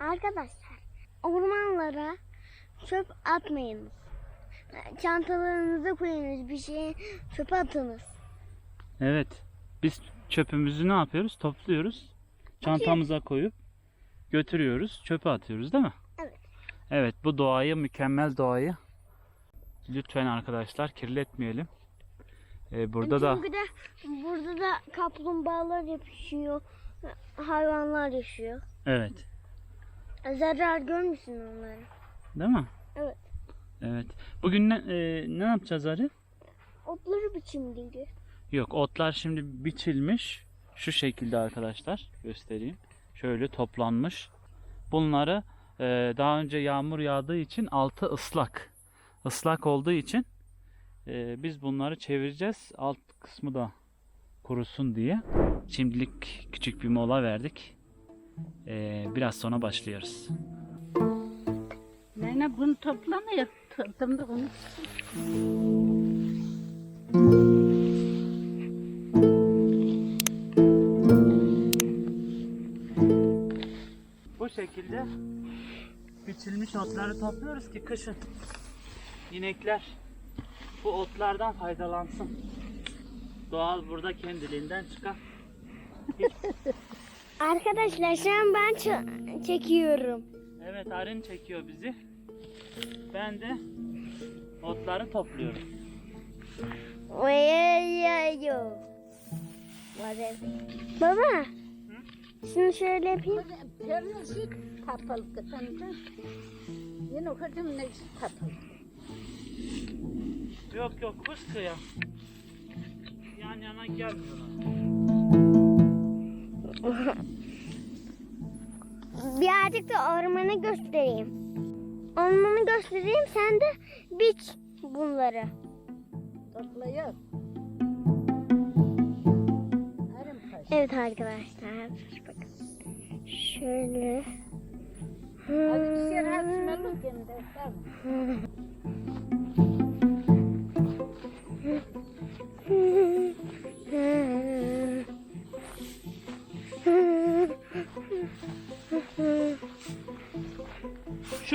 Arkadaşlar ormanlara çöp atmayınız. Çantalarınıza koyunuz bir şey çöpe atınız. Evet. Biz çöpümüzü ne yapıyoruz? Topluyoruz. Çantamıza koyup götürüyoruz. Çöpe atıyoruz değil mi? Evet. Evet bu doğayı, mükemmel doğayı lütfen arkadaşlar kirletmeyelim. Ee, burada da Çünkü de burada da kaplumbağalar yapışıyor. Hayvanlar yaşıyor. evet. Zarar görmüşsün onlara. Değil mi? Evet. Evet. Bugün ne, e, ne yapacağız Arı? Otları biçimliydi. Yok otlar şimdi biçilmiş. Şu şekilde arkadaşlar göstereyim. Şöyle toplanmış. Bunları e, daha önce yağmur yağdığı için altı ıslak. Islak olduğu için e, biz bunları çevireceğiz. Alt kısmı da kurusun diye. Şimdilik küçük bir mola verdik. E, biraz sonra başlıyoruz. Nene bunu toplamıyor. Toplamda bunu. Bu şekilde biçilmiş otları topluyoruz ki kışın inekler bu otlardan faydalansın. Doğal burada kendiliğinden çıkar. Arkadaşlar şu an ben çekiyorum. Evet Arin çekiyor bizi. Ben de otları topluyorum. Baba. Şunu şöyle yapayım. Yok yok kuş kıya. Yan yana gelmiyorlar. Birazcık da ormanı göstereyim. Ormanı göstereyim sen de biç bunları. Kaç. Evet arkadaşlar. Bakın. Şöyle. Hadi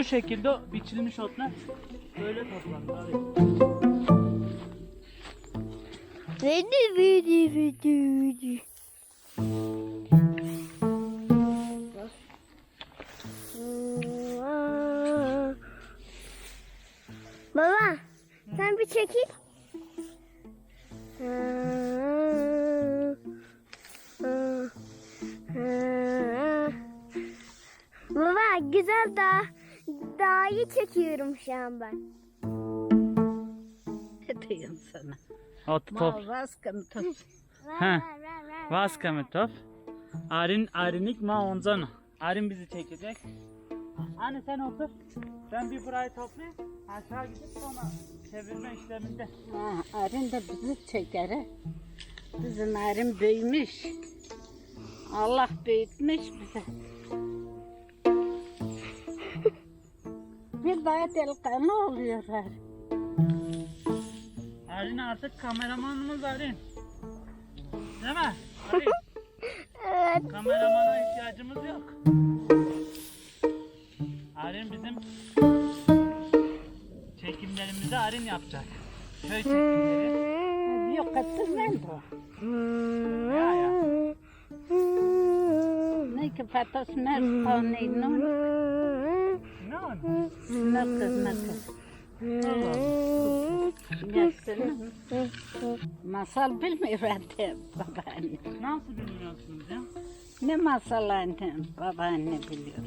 Şu şekilde biçilmiş otlar böyle. Vedi vedi vedi vedi. Baba sen bir çekil. Baba güzel dağ, dağı çekiyorum şu an ben. Ne diyeyim sana? Ot top. Vaskam top. He. Vaska mı top? Arin, Arinik ma onzana. Arin bizi çekecek. Anne sen otur. Ben bir burayı toplayayım. Aşağı gidip sonra çevirme işleminde. Ha, arın da bizi çeker. he. Bizim arın büyümüş. Allah büyütmüş bize. Bir daha delikanlı oluyor arın. Arin artık kameramanımız Arin. Değil mi? Arin. Evet. Kameramana ihtiyacımız yok. Arin bizim çekimlerimizi Arin yapacak. Köy çekimleri. Yok kızım ben de. Ya ya. Ne ki patas mer kanı non. Ne oldu? Ne kız ne kız. Gelsin. Masal bilmiyor annem babaanne. Nasıl bilmiyorsunuz ya? Ne masal annem babaanne biliyor.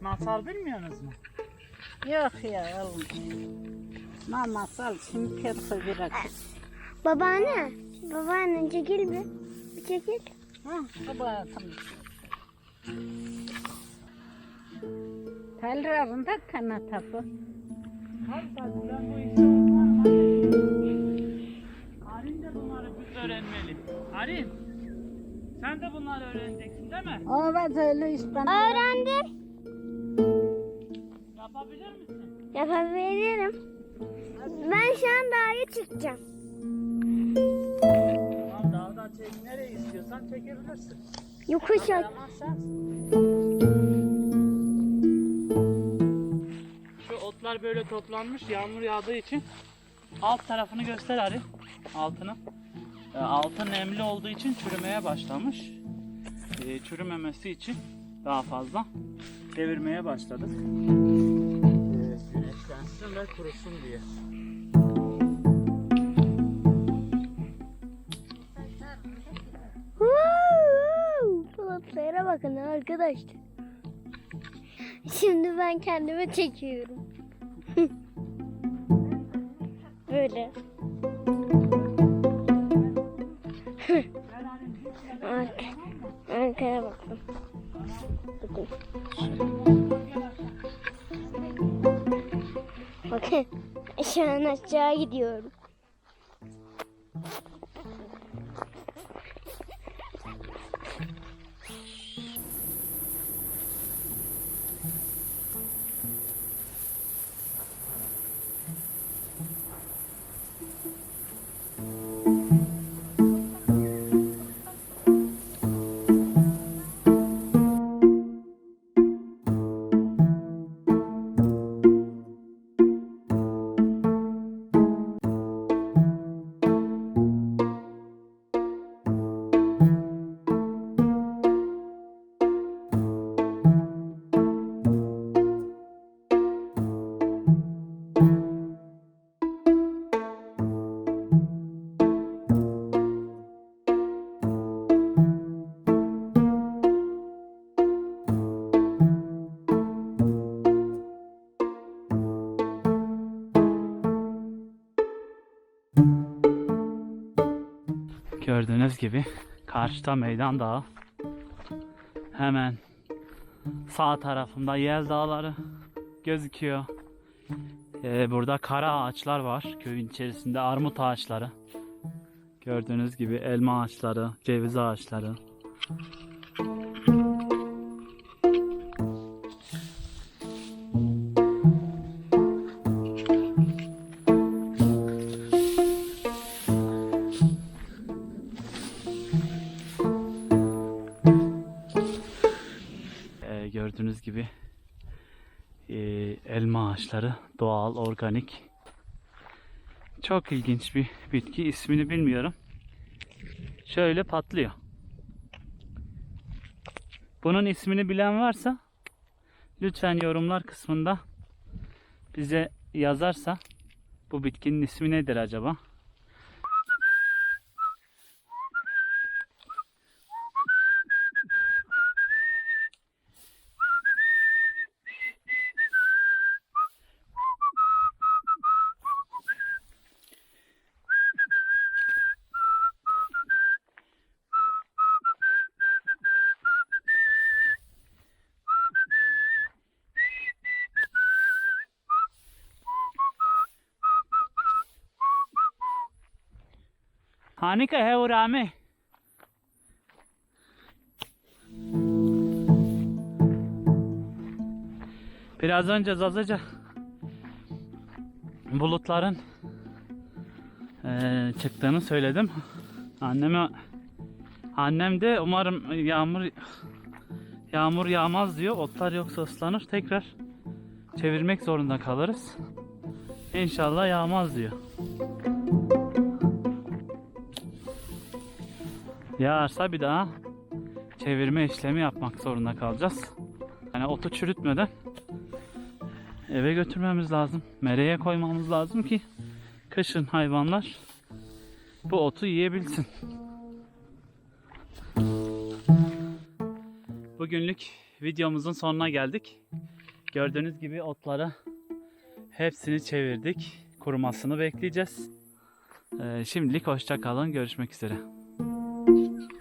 Masal bilmiyorsunuz mu? Yok ya olmuyor. Ma masal şimdi kerpe bırak. Babaanne. Babaanne çekil bir. Bir çekil. Ha babasın. Tellerinde kanatapı. Arin de bunları biz öğrenmeli. Arin, sen de bunları öğreneceksin değil mi? Evet öyle ben. Öğrendim. Yapabilir misin? Yapabilirim. Ben şu an dağa çıkacağım. Tamam dağda çek. Nereye istiyorsan çekebilirsin. Yokuş aç. Kameraman sensin. Otlar böyle toplanmış yağmur yağdığı için alt tarafını göster Ari. Altını. Ee, altı nemli olduğu için çürümeye başlamış. Ee, çürümemesi için daha fazla devirmeye başladık. Güneşlensin ve kurusun diye. Bulutlara bakın arkadaşlar. Şimdi ben kendimi çekiyorum. Böyle. Arka, arkaya bakın. Bakın. Bakın. Şu an aşağı gidiyorum. Gördüğünüz gibi karşıda meydan dağı. Hemen sağ tarafımda Yel Dağları gözüküyor. Ee, burada kara ağaçlar var köyün içerisinde armut ağaçları. Gördüğünüz gibi elma ağaçları, ceviz ağaçları. Gördüğünüz gibi ee, elma ağaçları doğal, organik. Çok ilginç bir bitki. ismini bilmiyorum. Şöyle patlıyor. Bunun ismini bilen varsa lütfen yorumlar kısmında bize yazarsa bu bitkinin ismi nedir acaba? Hanika है वो रामे Biraz önce Zazaca bulutların eee, çıktığını söyledim. Anneme annem de umarım yağmur yağmur yağmaz diyor. Otlar yoksa ıslanır. Tekrar çevirmek zorunda kalırız. İnşallah yağmaz diyor. Yağarsa bir daha çevirme işlemi yapmak zorunda kalacağız. Yani otu çürütmeden eve götürmemiz lazım. Mereye koymamız lazım ki kışın hayvanlar bu otu yiyebilsin. Bugünlük videomuzun sonuna geldik. Gördüğünüz gibi otları hepsini çevirdik. Kurumasını bekleyeceğiz. Ee, şimdilik hoşça kalın. Görüşmek üzere. Thank you.